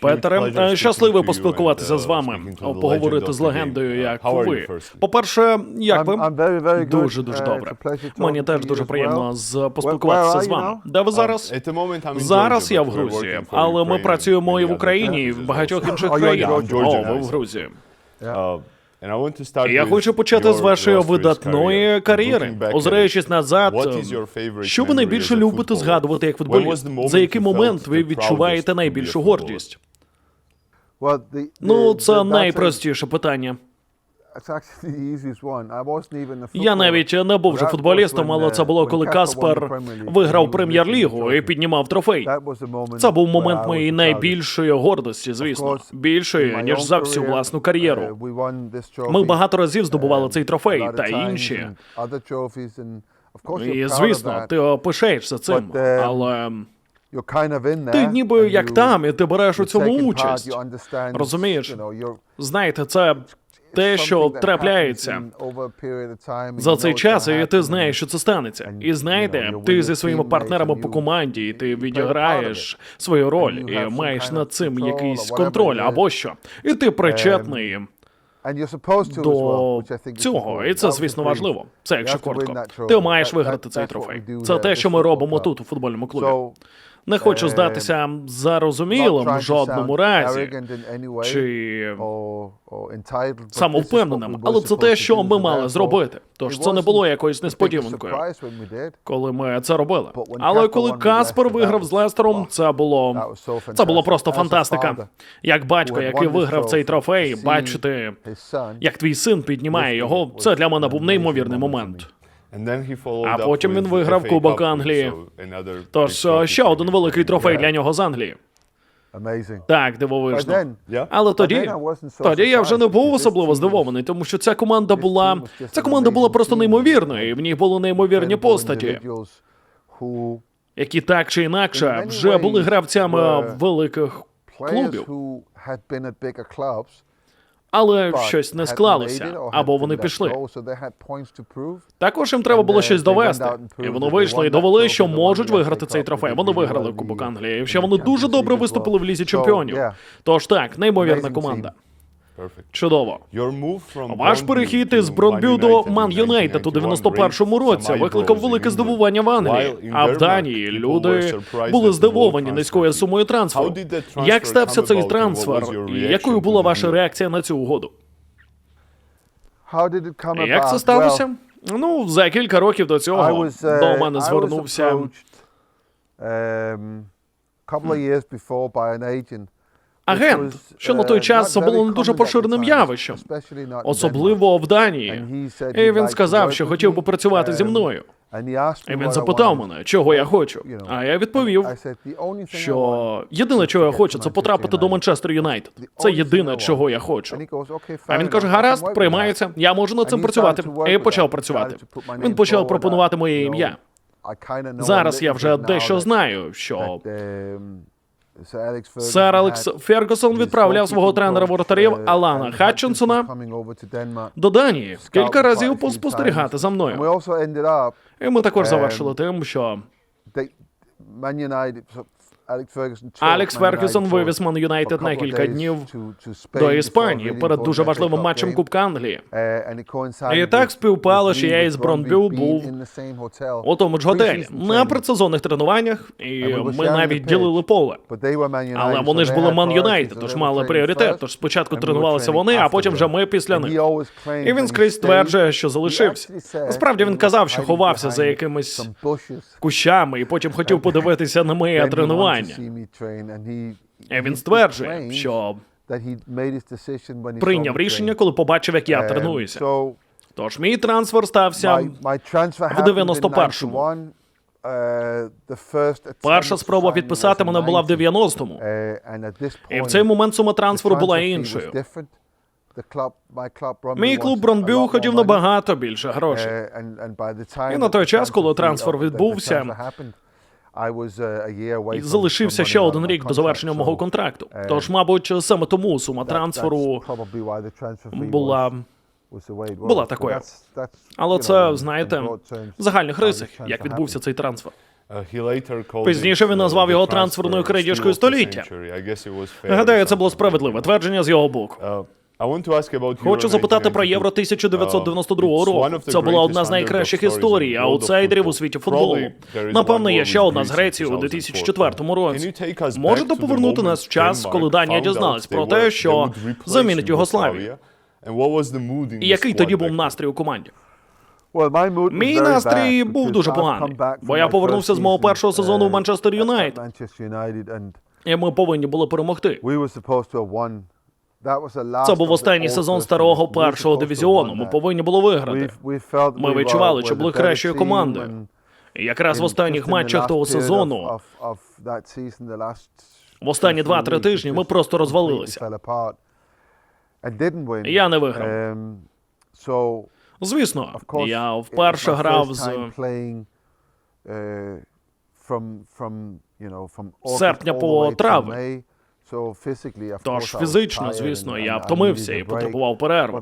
Петере, щасливо щасливий поспілкуватися з вами, поговорити з легендою, як ви. По-перше, як ви? Дуже дуже добре. Мені теж дуже приємно з поспілкуватися з вами. Де ви зараз? Зараз я в Грузії, але ми працюємо і в Україні, і в багатьох інших країнах. О, ви в Грузії. Я хочу почати з вашої видатної кар'єри, озираючись назад. Що ви найбільше любите згадувати як футболіст? За який момент ви відчуваєте найбільшу гордість? Ну, це найпростіше питання. Я навіть не був вже футболістом, але це було коли Каспер виграв прем'єр-лігу і піднімав трофей. Це був момент моєї найбільшої гордості, звісно, більшої ніж за всю власну кар'єру. Ми багато разів здобували цей трофей та інші. І звісно, ти опишаєшся цим, але ти ніби як там, і ти береш у цьому участь. Розумієш? Знаєте, це те, що трапляється за цей час, і ти знаєш, що це станеться. І знаєте, ти зі своїми партнерами по команді, і ти відіграєш свою роль, і маєш над цим якийсь контроль або що. І ти причетний до цього, і це, звісно, важливо. Це якщо коротко. Ти маєш виграти цей трофей. Це те, що ми робимо тут у футбольному клубі. Не хочу здатися зарозумілим в жодному разі чи самовпевненим, але це те, що ми мали зробити. Тож це не було якоюсь несподіванкою, коли ми це робили. Але коли Каспер виграв з Лестером, це було це було просто фантастика. Як батько, який виграв цей трофей, бачити, як твій син піднімає його, це для мене був неймовірний момент. А потім він виграв Кубок Англії. Тож е, ще один великий трофей для нього з Англії. Так, дивовижно. Але тоді, тоді я вже не був особливо здивований, тому що ця команда була ця команда була просто неймовірною, і в ній були неймовірні постаті, які так чи інакше вже були гравцями великих клубів. Але щось не склалося, або вони пішли. Також їм треба було щось довести, і вони вийшли і довели, що можуть виграти цей трофей. Вони виграли Кубок Англії. І ще вони дуже добре виступили в лізі чемпіонів. Тож так, неймовірна команда. Чудово. Ваш перехід із Бронбю до Ман Юнайтед у 91-му році викликав велике здивування в Англії. А в Данії люди були здивовані низькою сумою трансферу. Як стався цей трансфер? І якою була ваша реакція на цю угоду? Як це сталося? Ну, за кілька років до цього до мене звернувся. Агент, що на той час було не дуже поширеним явищем, особливо в Данії. І він сказав, що хотів би працювати зі мною. І він запитав мене, чого я хочу. А я відповів, що єдине, чого я хочу, це потрапити до Манчестер Юнайтед. Це єдине, чого я хочу. А він каже: гаразд, приймається, я можу над цим працювати. І почав працювати. Він почав пропонувати моє ім'я. Зараз я вже дещо знаю, що Сер Алекс Фергюсон відправляв свого тренера воротарів Алана Хатчинсона до Данії кілька разів поспостерігати за мною. І ми також завершили тим, що Алекс Фергюсон вивіз Ман Юнайтед на кілька днів до Іспанії перед дуже важливим матчем Кубка Англії. І так співпало, що я із Бронбю був у тому ж готелі на предсезонних тренуваннях, і ми навіть ділили поле. Але вони ж були Ман Юнайтед, тож мали пріоритет. Тож спочатку тренувалися вони, а потім вже ми після них. І він скрізь стверджує, що залишився. Насправді він казав, що ховався за якимись кущами, і потім хотів подивитися на моє тренування. І він стверджує, що прийняв рішення, коли побачив, як я тренуюся. Тож мій трансфер стався в 91-му. Перша спроба підписати мене була в 90-му. І в цей момент сума трансферу була іншою. Мій клуб Бронбю хотів набагато більше грошей. І на той час, коли трансфер відбувся, залишився ще один рік до завершення мого контракту. Тож, мабуть, саме тому сума трансферу була була такою. Але це знаєте в загальних рисах, як відбувся цей трансфер. Пізніше він назвав його трансферною крадіжкою століття. Гадаю, це було справедливе твердження з його боку. Хочу запитати про Євро 1992 року. Це була одна з найкращих історій аутсайдерів у світі футболу. Напевно, є ще одна з Греції у 2004 році. Можете повернути нас в час, коли Данія дізналась про те, що замінить Югославію? І який тоді був настрій у команді? Мій настрій був дуже поганий, бо я повернувся з мого першого сезону в Манчестер Юнайтед. І ми повинні були перемогти. Це був останній сезон старого першого дивізіону. Ми повинні були виграти. Ми відчували, що були кращою командою. І якраз в останніх матчах того сезону, В останні два-три тижні ми просто розвалилися. я не виграв. Um, Звісно, я вперше грав з серпня по травень. Тож фізично, звісно, я втомився і потребував перерви.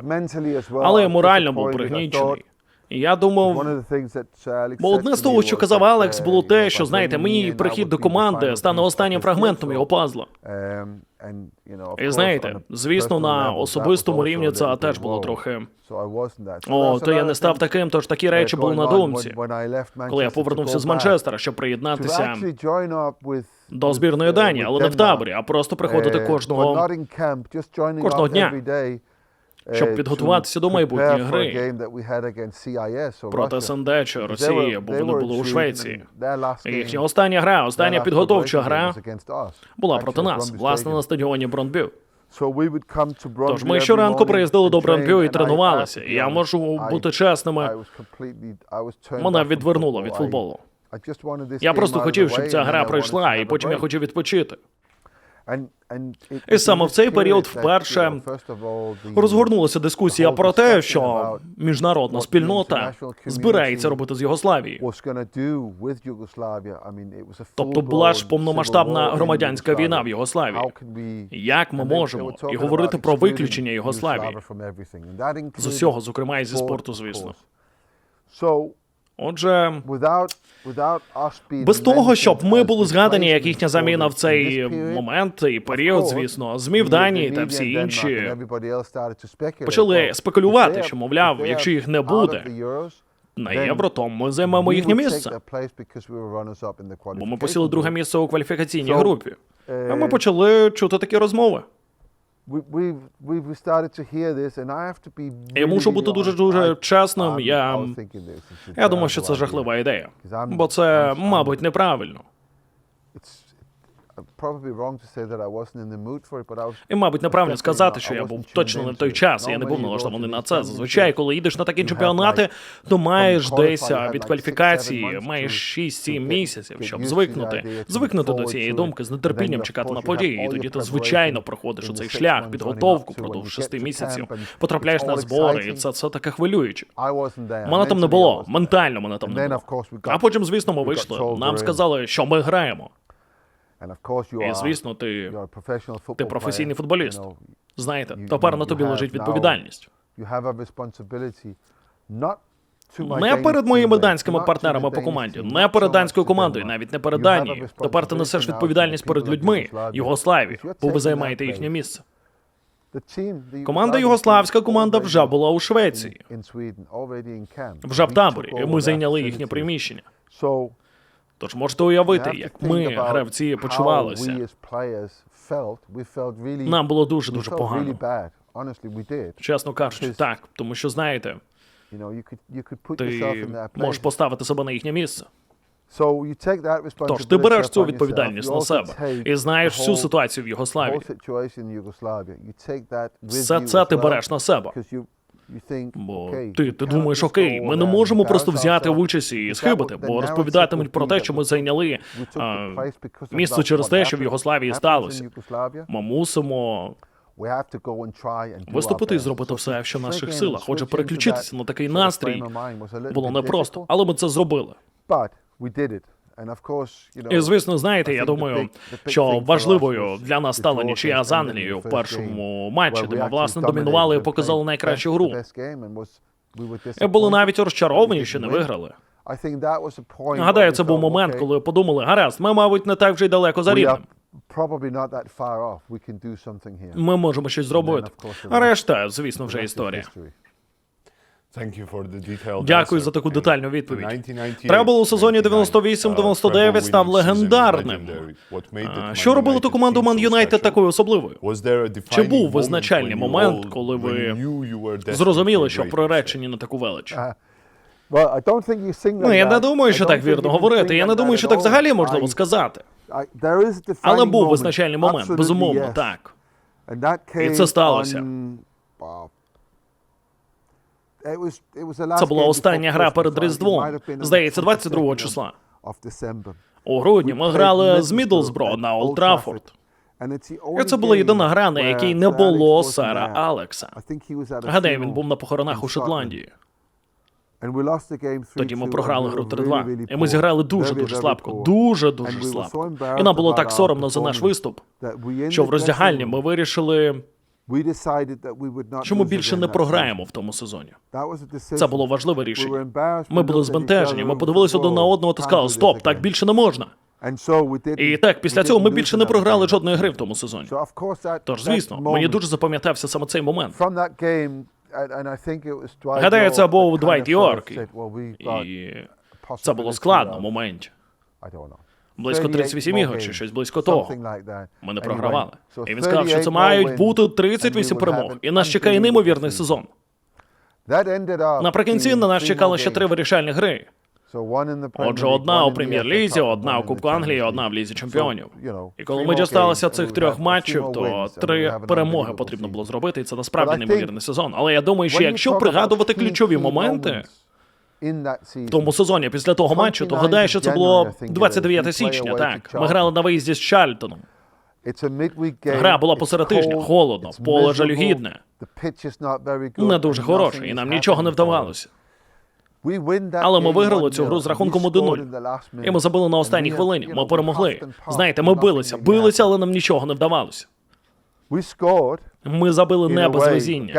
Але я морально був пригнічений. І я думав, бо одне з того, що казав Алекс, було те, що знаєте, мій прихід до команди стане останнім фрагментом його пазла. І знаєте, звісно, на особистому рівні це теж було трохи. О, то я не став таким, тож такі речі були на думці. Коли я повернувся з Манчестера, щоб приєднатися до збірної Данії, але не в таборі, а просто приходити кожного кожного дня, щоб підготуватися до майбутньої гри проти СНД чи Росії, бо вони були у Швеції. Їхня остання гра, остання підготовча гра була проти нас, власне, на стадіоні Бронбю. Тож ми щоранку приїздили до Бронбю і тренувалися. І я можу бути чесними. Мене відвернуло від футболу. Я просто хотів, щоб ця гра пройшла, і потім я хотів відпочити. І саме в цей період вперше Розгорнулася дискусія про те, що міжнародна спільнота збирається робити з Югославії. Тобто була ж повномасштабна громадянська війна в Югославії. Як ми можемо і говорити про виключення Югославії з усього, зокрема і зі спорту, звісно. Отже, без того, щоб ми були згадані як їхня заміна в цей момент і період, звісно, змі в Данії та всі інші почали спекулювати, що мовляв, якщо їх не буде на євро, то ми займемо їхнє місце. Бо ми посіли друге місце у кваліфікаційній групі. А ми почали чути такі розмови. Я мушу бути дуже дуже чесним. Я, Я думаю, що це жахлива ідея, бо це, мабуть, неправильно. І, мабуть, неправильно сказати, що я був точно не в той час. Я не був налаштований на це. Зазвичай, коли їдеш на такі чемпіонати, то маєш десь від кваліфікації, маєш 6-7 місяців, щоб звикнути, звикнути до цієї думки, з нетерпінням чекати на події. І тоді ти звичайно проходиш у цей шлях, підготовку продовж 6 місяців, потрапляєш на збори, і це, це таке хвилююче. Мене там не було, ментально мене там не було. А потім, звісно, ми вийшли. Нам сказали, що ми граємо. І, звісно, ти, ти професійний футболіст. Знаєте, тепер на тобі лежить відповідальність. Не перед моїми данськими партнерами по команді, не перед данською командою, навіть не перед Данією. Тепер ти несеш відповідальність перед людьми Югославії, бо ви займаєте їхнє місце. Команда югославська команда вже була у Швеції. Вже в таборі, і ми зайняли їхнє приміщення. Тож можете уявити, як ми, гравці, почувалися. Нам було дуже дуже погано. Чесно кажучи, так, тому що знаєте, ти можеш поставити себе на їхнє місце. Тож ти береш цю відповідальність на себе і знаєш всю ситуацію в Югославії. Все це ти береш на себе. Бо ти, ти думаєш, окей, ми не можемо просто взяти участь і схибити, бо розповідатимуть про те, що ми зайняли а, місце через те, що в Югославії сталося. Ми мусимо виступити і зробити все, що в наших силах. Отже, переключитися на такий настрій було непросто, але ми це зробили. І, звісно, знаєте, я думаю, що важливою для нас стала нічия з Англією в першому матчі, де ми власне домінували і показали найкращу гру. І були навіть розчаровані, що не виграли. Гадаю, це був момент, коли подумали, гаразд, ми, мабуть, не так вже й далеко за рівнем. Ми можемо щось зробити. А решта, звісно, вже історія. Дякую за таку детальну відповідь. Требл у сезоні 98-99 став легендарним. А Що робило ту команду Ман Юнайтед такою особливою? Чи був визначальний момент, коли ви зрозуміли, що приречені на таку велич? Ну, я не думаю, що так вірно говорити. Я не думаю, що так взагалі можливо сказати. Але був визначальний момент, безумовно, так. І це сталося. Це була остання гра перед Різдвом. Здається, 22 числа. У грудні ми грали з Мідлсбро на Олд Траффорд. І це була єдина гра, на якій не було Сара Алекса. Гадаю, він був на похоронах у Шотландії. Тоді ми програли гру 3-2. І ми зіграли дуже-дуже слабко. Дуже-дуже слабко. І нам було так соромно за наш виступ, що в роздягальні ми вирішили, що ми більше не програємо в тому сезоні. Це було важливе рішення. Ми були збентежені, ми подивилися один на одного та сказали, стоп, так більше не можна. І так, після цього ми більше не програли жодної гри в тому сезоні. Тож, звісно, мені дуже запам'ятався саме цей момент. Гадаю, це був Двайт Йорк. І це було складно в моменті. Близько 38 ігор чи щось близько того. Ми не програвали. І він сказав, що це мають бути 38 перемог. І нас чекає неймовірний сезон. Наприкінці на нас чекали ще три вирішальні гри. Отже, одна у прем'єр-лізі, одна у Кубку Англії, одна в лізі чемпіонів. І коли ми дісталися цих трьох матчів, то три перемоги потрібно було зробити, і це насправді неймовірний сезон. Але я думаю, що якщо пригадувати ключові моменти в тому сезоні після того матчу, то гадаю, що це було 29 січня. Так, ми грали на виїзді з Чарльтоном. Гра була посеред тижня, холодно, поле жалюгідне, не дуже хороше, і нам нічого не вдавалося. Але ми виграли цю гру з рахунком 1-0. І ми забили на останній хвилині. Ми перемогли. Знаєте, ми билися, билися, але нам нічого не вдавалося. Ми забили не без везіння.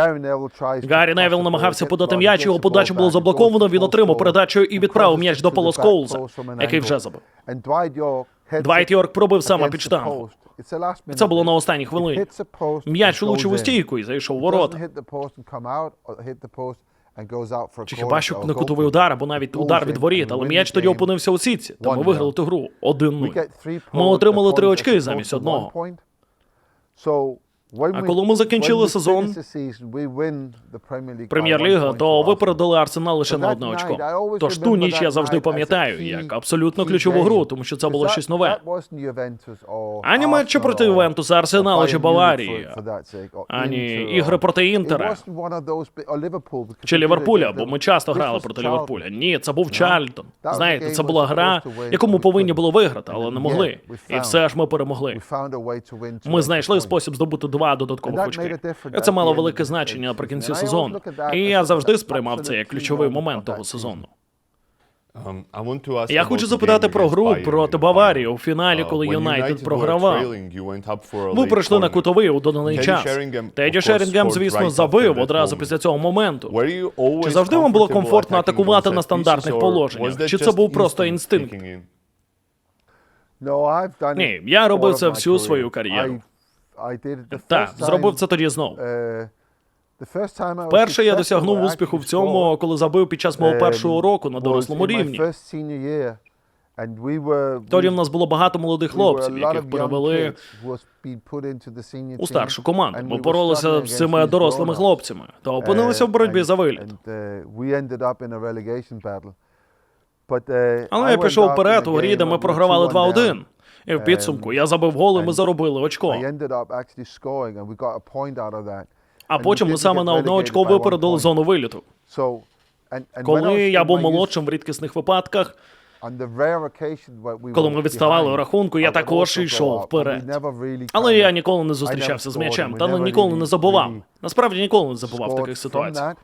Гаррі Невіл намагався подати м'яч, його подача була заблокована. Він отримав передачу і відправив м'яч до Пола Скоулза, який вже забив. Двайт Йорк пробив саме під штангу. Це було на останній хвилині. М'яч влучив у стійку і зайшов у ворота. Чи хіба що не кутовий удар, або навіть удар від воріт, але м'яч тоді опинився у сітці, та ми виграли ту гру 1-0. Ми отримали три очки замість одного. So А коли ми закінчили сезон, прем'єр-ліга, то випередили Арсенал лише на одне очко. Тож ту ніч я завжди пам'ятаю як абсолютно ключову гру, тому що це було щось нове. Ані матчі проти Ювентуса, Арсеналу чи Баварії, ані ігри проти Інтера чи Ліверпуля, бо ми часто грали проти Ліверпуля. Ні, це був Чарльтон. Знаєте, це була гра, яку ми повинні було виграти, але не могли. І все ж ми перемогли. Ми знайшли спосіб здобути два додаткових очки. І це мало велике значення наприкінці сезону. І я завжди сприймав це як ключовий момент того сезону. Я хочу запитати про гру проти Баварії у фіналі, коли Юнайтед програвав. Ви прийшли на кутовий у доданий час. Теді Шерінгем, звісно, забив одразу після цього моменту. Чи завжди вам було комфортно атакувати на стандартних положеннях? Чи це був просто інстинкт? Ні, я робив це всю свою кар'єру. Так, зробив це тоді знову. Перше я досягнув успіху в цьому, коли забив під час мого першого року на дорослому рівні. Тоді в нас було багато молодих хлопців, яких перевели у старшу команду. Ми боролися з цими дорослими хлопцями та опинилися в боротьбі за виліт. Але я пішов вперед у грі, де ми програвали 2-1. І в підсумку я забив гол, і ми заробили очко. А потім ми саме на одне очко випередили зону виліту. Коли я був молодшим в рідкісних випадках, коли ми відставали у рахунку, я також йшов вперед. Але я ніколи не зустрічався з м'ячем, та ніколи не забував. Насправді ніколи не забував таких ситуаціях.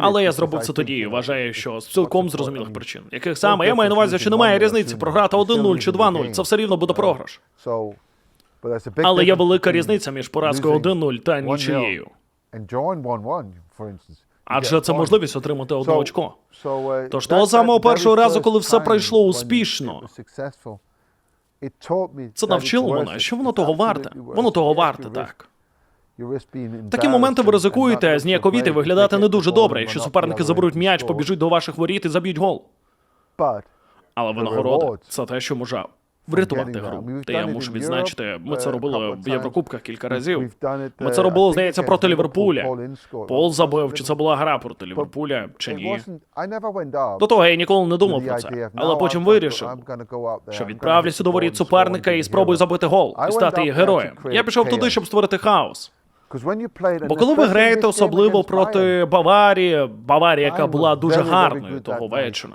Але я зробив це тоді і вважаю, що з цілком зрозумілих причин. Яких саме я маю на увазі, що немає різниці програти 1-0 чи 2-0. Це все рівно буде програш. Але є велика різниця між поразкою 1-0 та нічиєю. Адже це можливість отримати одне очко. Тож того самого першого разу, коли все пройшло успішно, це навчило мене, що воно того варте. Воно того варте, так. Такі моменти ви ризикуєте зніяковіти виглядати не дуже добре, якщо суперники заберуть м'яч, побіжуть до ваших воріт і заб'ють гол. Але винагорода це те, що може врятувати гру. Та я мушу відзначити, ми це робили в Єврокубках кілька разів. Ми це робили, здається, проти Ліверпуля. Пол забив, чи це була гра проти Ліверпуля, чи ні. До того я ніколи не думав про це, але потім вирішив, що відправлюся до воріт суперника і спробую забити гол і стати їх героєм. Я пішов туди, щоб створити хаос. Бо коли ви граєте особливо проти Баварії, Баварія, яка була дуже гарною того вечора,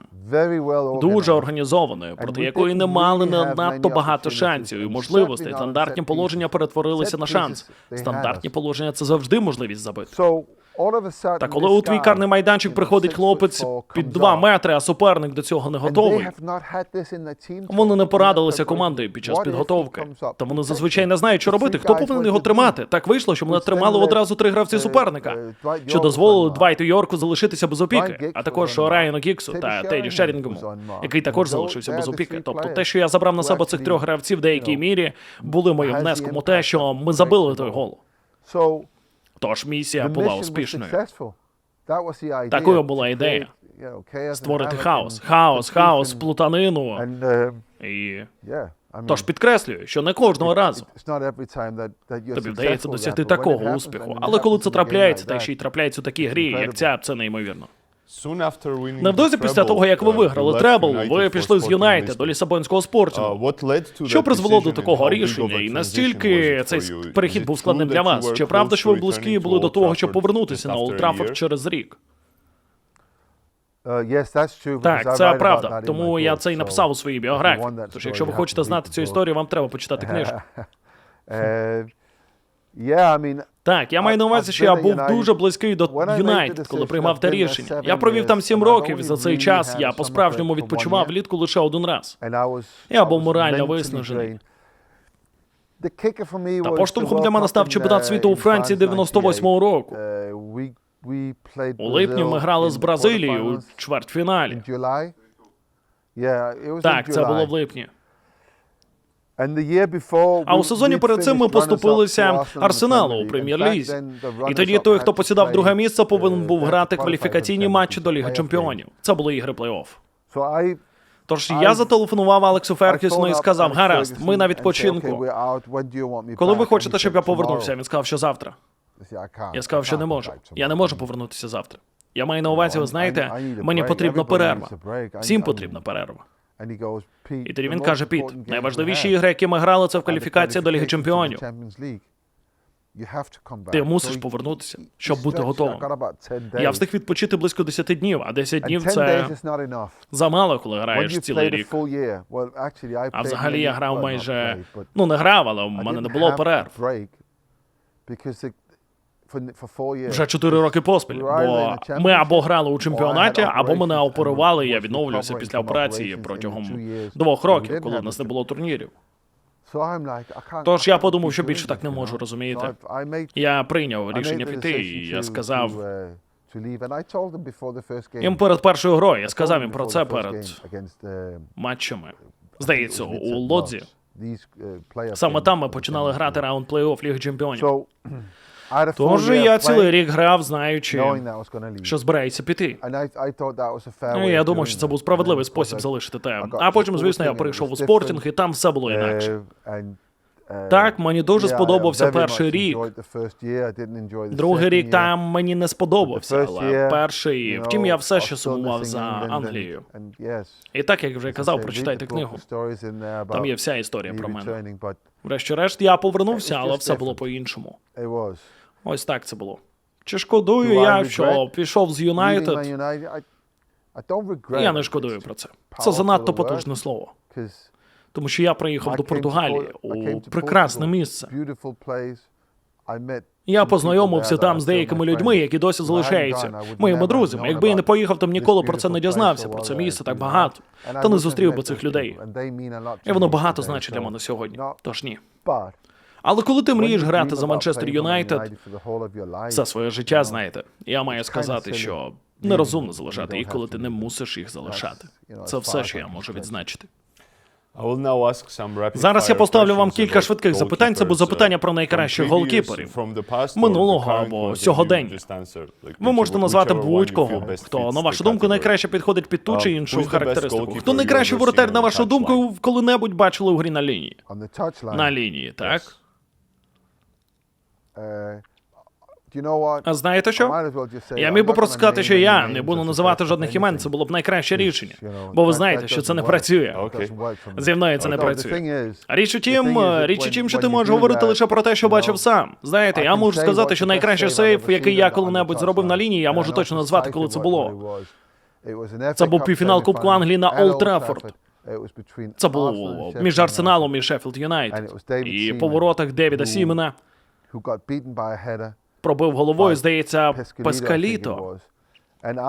дуже організованою, проти якої не мали не надто багато шансів і можливостей. Стандартні положення перетворилися на шанс. Стандартні положення це завжди можливість забити. Та коли у твій карний майданчик приходить хлопець під два метри, а суперник до цього не готовий. Вони не порадилися командою під час підготовки. Та вони зазвичай не знають, що робити. Хто повинен його тримати? Так вийшло, що мене тримали одразу три гравці суперника, що дозволило Двайту Йорку залишитися без опіки, а також Райану Гіксу та Теді Шерінгему, який також залишився без опіки. Тобто, те, що я забрав на себе цих трьох гравців в деякій мірі, були моїм внеском у те, що ми забили той гол. Тож місія була успішною. Такою була ідея. Створити хаос, хаос, хаос, плутанину. І тож підкреслюю, що не кожного разу тобі вдається досягти такого успіху. Але коли це трапляється, та ще й трапляється у такій грі, як ця, це неймовірно. Невдовзі після того, як ви виграли требл, ви пішли з Юнайтед до Лісабонського спорту. Що призвело до такого рішення, і настільки цей перехід був складним для вас? Чи правда, що ви близькі були до того, щоб повернутися на Олд Траффорд через рік? Так, це правда. Тому я це й написав у своїй біографії. Тож, якщо ви хочете знати цю історію, вам треба почитати книжку. Так, я маю на увазі, що я був дуже близький до Юнайтед, коли приймав те рішення. Я провів там сім років, і за цей час я по-справжньому відпочивав влітку лише один раз. Я був морально виснажений. Та поштовхом для мене став чемпіонат світу у Франції 98-го року. У липні ми грали з Бразилією у чвертьфіналі. Так, це було в липні. А у сезоні перед цим ми поступилися Арсеналу у прем'єр-лізі. І тоді той, хто посідав друге місце, повинен був грати кваліфікаційні матчі до Ліги Чемпіонів. Це були ігри плей-офф. Тож я зателефонував Алексу Феркісону і сказав: гаразд, ми на відпочинку. Коли ви хочете, щоб я повернувся? Він сказав, що завтра. Я сказав, що не можу. Я не можу повернутися завтра. Я маю на увазі, ви знаєте, мені потрібна перерва. Всім потрібна перерва. І тоді він каже: Піт, найважливіші ігри, які ми грали, це в кваліфікації до Ліги Чемпіонів. Ти мусиш повернутися, щоб бути готовим. Я встиг відпочити близько 10 днів, а 10 днів це замало, коли граєш цілий рік. А взагалі я грав майже ну не грав, але у мене не було перерв. Вже 4 роки поспіль. Бо ми або грали у чемпіонаті, або мене оперували. і Я відновлювався після операції протягом двох років, коли в нас не було турнірів. Тож я подумав, що більше так не можу розумієте. Я прийняв рішення піти, і я сказав їм перед першою грою. Я сказав їм про це перед матчами. Здається, у лодзі. Саме там ми починали грати раунд плей-офф Ліги Чемпіонів. Тож я цілий рік грав, знаючи, що збирається піти. Ну, я думав, що це був справедливий спосіб залишити те. А потім, звісно, я прийшов у спортінг, і там все було інакше. Так, мені дуже сподобався перший рік. Другий рік там мені не сподобався, але перший. Втім, я все ще сумував за Англією. І так, як вже казав, прочитайте книгу. Там є вся історія про мене. Врешті-решт, я повернувся, але все було по-іншому. Ось так це було. Чи шкодую я, що пішов з Юнайтед? Я не шкодую про це. Це занадто потужне слово. Тому що я приїхав до Португалії у прекрасне місце. Я познайомився там з деякими людьми, які досі залишаються моїми друзями. Якби я не поїхав, то б ніколи про це не дізнався. Про це місце так багато. Та не зустрів би цих людей. І воно багато значить для мене сьогодні. Тож ні. Але коли ти мрієш грати за Манчестер Юнайтед все своє життя, знаєте, я маю сказати, що нерозумно залишати їх, коли ти не мусиш їх залишати. Це все, що я можу відзначити. Зараз я поставлю вам кілька швидких запитань. Це будуть запитання про найкращих голкіперів минулого або сьогодення. Ви можете назвати будь-кого, хто, на вашу думку, найкраще підходить під ту чи іншу характеристику. Хто найкращий воротар, на вашу думку, коли-небудь бачили у грі на лінії? На лінії, так? А знаєте що? Я міг би просто сказати, що я не буду називати жодних імен, це було б найкраще рішення. Бо ви знаєте, що це не працює. Зі мною це не працює. Річ у тім, річ у тім, що ти можеш говорити лише про те, що бачив сам. Знаєте, я можу сказати, що найкращий сейф, який я коли-небудь зробив на лінії, я можу точно назвати, коли це було. Це був півфінал Кубку Англії на Олд Траффорд. Це було між Арсеналом і Шеффілд Юнайтед. І по воротах Девіда Сімена пробив головою, здається, Пескаліто.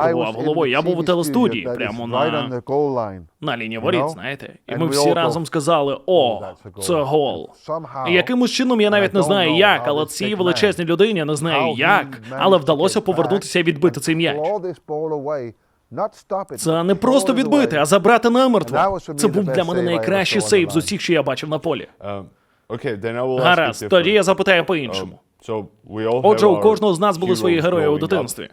Пробував головою. Я був у телестудії, прямо на, на лінії воріт, знаєте. І ми всі разом сказали: о, це гол. І якимось чином я навіть не знаю як, але цій величезній людині не знаю як, але вдалося повернутися і відбити цей м'яч. Це не просто відбити, а забрати намертво. Це був для мене найкращий сейв з усіх, що я бачив на полі. Гаразд, тоді я запитаю по-іншому. Отже, у кожного з нас були свої герої у дитинстві.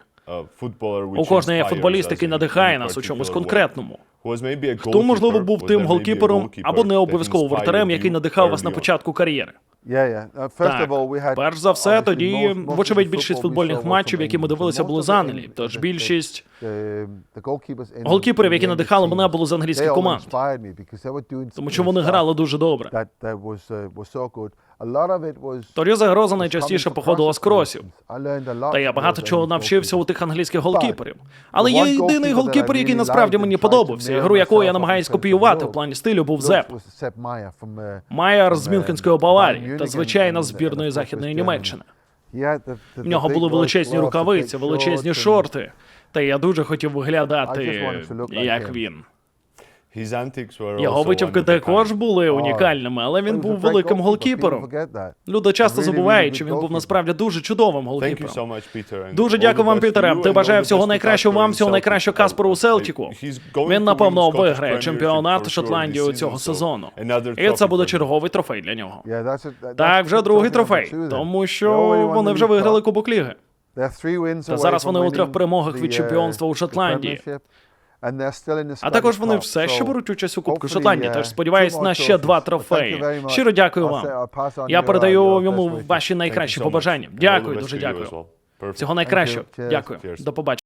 У кожного є футболіст, який надихає нас у чомусь конкретному. Хто, можливо, був тим голкіпером або не обов'язково вратарем, який надихав вас на початку кар'єри? Так, перш за все, тоді, вочевидь, більшість футбольних матчів, які ми дивилися, були з Англії. Тож більшість голкіперів, які надихали мене, були з англійських команд. Тому що вони грали дуже добре. Тоді загроза найчастіше походила з кросів. Та я багато чого навчився у тих англійських голкіперів. Але є єдиний голкіпер, який насправді мені подобався, і гру якого я намагаюся копіювати в плані стилю, був Зеп. Майер з Мюнхенської Баварії та звичайно з збірної західної Німеччини. В нього були величезні рукавиці, величезні шорти. Та я дуже хотів виглядати як він. Його витівки також були унікальними, але він був великим голкіпером. Люди часто забувають, що він був насправді дуже чудовим голкіпером. Дуже дякую вам, Пітере. Ти бажаю всього найкращого вам, всього найкращого Каспору у Селтіку. Він напевно виграє чемпіонат Шотландії у цього сезону. І це буде черговий трофей для нього. Так, вже другий трофей, тому що вони вже виграли Кубок Ліги. Та зараз вони у трьох перемогах від чемпіонства у Шотландії. А також вони все ще беруть участь у Кубку Шотландії, тож сподіваюсь на ще два трофеї. Щиро дякую вам. Я передаю йому ваші найкращі побажання. Дякую, дуже дякую. Всього найкращого. Дякую. До побачення.